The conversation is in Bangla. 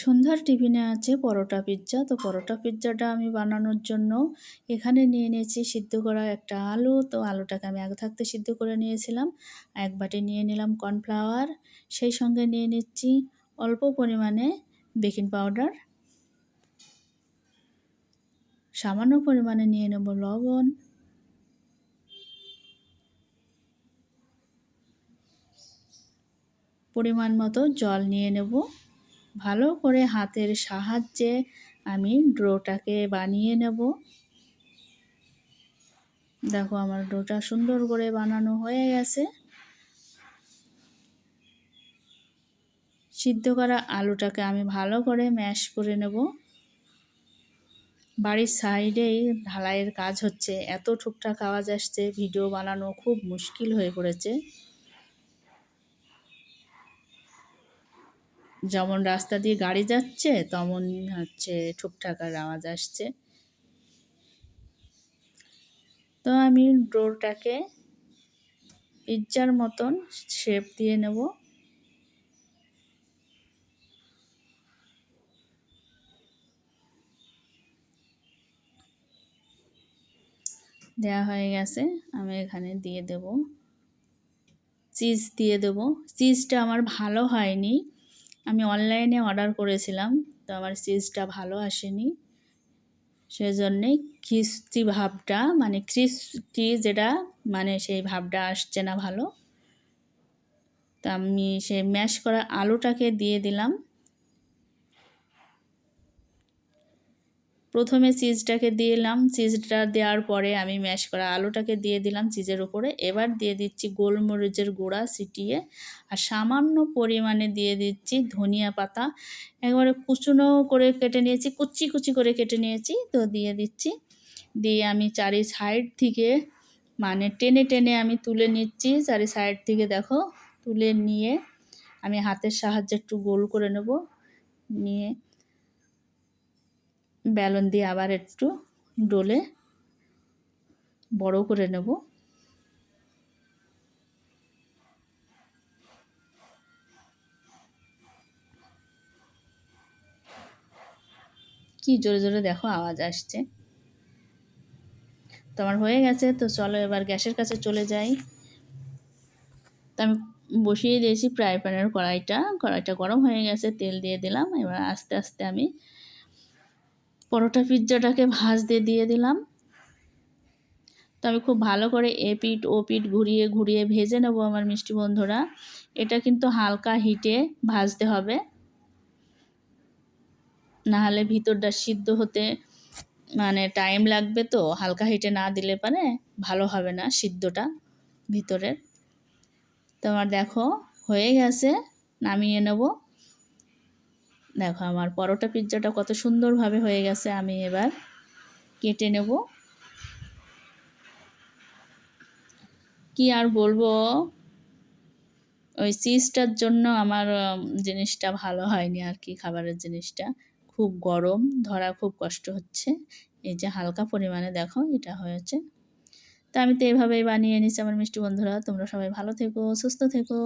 সন্ধ্যার টিফিনে আছে পরোটা পিৎজা। তো পরোটা পিৎজাটা আমি বানানোর জন্য এখানে নিয়ে নিয়েছি সিদ্ধ করা একটা আলু। তো আলুটাকে আমি আগে থাকতে সিদ্ধ করে নিয়েছিলাম। এক বাটি নিয়ে নিলাম কর্নফ্লাওয়ার। সেই সঙ্গে নিয়ে নিচ্ছি অল্প পরিমাণে বেকিং পাউডার। সামান্য পরিমাণে নিয়ে নেব লবণ। পরিমাণ মতো জল নিয়ে নেব। ভালো করে হাতের সাহায্যে আমি ড্রোটাকে বানিয়ে নেব। দেখো আমার ডোটা সুন্দর করে বানানো হয়ে গেছে। সিদ্ধ করা আলুটাকে আমি ভালো করে ম্যাশ করে নেব। বাড়ির সাইডেই ঢালাইয়ের কাজ হচ্ছে। এত ঠুকঠাক আওয়াজ আসছে, ভিডিও বানানো খুব মুশকিল হয়ে পড়েছে। যেমন রাস্তা দিয়ে গাড়ি যাচ্ছে, তেমন হচ্ছে ঠুকঠাকার আওয়াজ আসছে। তো আমি ডোরটাকে পিৎজার মতন শেপ দিয়ে নেব। দেওয়া হয়ে গেছে, আমি এখানে দিয়ে দেব। চিজ দিয়ে দেব। চিজটা আমার ভালো হয়নি। আমি অনলাইনে অর্ডার করেছিলাম, তো আমার চিজটা ভালো আসেনি। সেজন্যে খিস্তি ভাবটা মানে ক্রিস্টি যেটা মানে সেই ভাবটা আসছে না ভালো। তা আমি সে ম্যাশ করা আলুটাকে দিয়ে দিলাম। প্রথমে চিজটাকে দিলাম চিজটা দেওয়ার পরে আমি ম্যাশ করা আলুটাকে দিয়ে দিলাম চিজের উপরে। এবার দিয়ে দিচ্ছি গোলমরিচের গুঁড়া ছিটিয়ে আর সামান্য পরিমাণে দিয়ে দিচ্ছি ধনিয়া পাতা। একবারে কুচুনো করে কেটে নিয়েছি, কুচি কুচি করে কেটে নিয়েছি। তো দিয়ে দিচ্ছি। দিয়ে আমি চারি সাইড থেকে মানে টেনে টেনে আমি তুলে নিচ্ছি। চারি সাইড থেকে দেখো, তুলে নিয়ে আমি হাতের সাহায্যে একটু গোল করে নেব। নিয়ে ব্যালন দিয়ে আবার একটু ডোলে বড় করে নেব। কি জোরে জোরে দেখো আওয়াজ আসছে। তো আমার হয়ে গেছে, তো চলো এবার গ্যাসের কাছে চলে যাই। তো আমি বসিয়ে দিয়েছি ফ্রাই প্যানের কড়াইটা কড়াইটা গরম হয়ে গেছে, তেল দিয়ে দিলাম। এবার আস্তে আস্তে আমি পরোটা পিৎজাটাকে ভাজ দিয়ে দিলাম। তো আমি খুব ভালো করে এ পিঠ ও পিঠ ঘুরিয়ে ঘুরিয়ে ভেজে নেব আমার মিষ্টি বন্ধুরা। এটা কিন্তু হালকা হিটে ভাজতে হবে। নাহলে ভিতরটা সিদ্ধ হতে মানে টাইম লাগবে তো, হালকা হিটে না দিলে পারে ভালো হবে না সিদ্ধটা ভিতরের। তো আমার দেখো, হয়ে গেছে, নামিয়ে নেব। দেখো আমার পরোটা পিৎজাটা কত সুন্দরভাবে হয়ে গেছে, আমি এবার কেটে নেব। কি আর বলব, ওই চিজটার জন্য আমার জিনিসটা ভালো হয়নি আর কি, খাবারের জিনিসটা। খুব গরম, ধরা খুব কষ্ট হচ্ছে। এই যে হালকা পরিমাণে দেখো, এটা হয়েছে। তা আমি তো এভাবেই বানিয়ে নিচ্ছি আমার মিষ্টি বন্ধুরা, তোমরা সবাই ভালো থেকো, সুস্থ থেকো।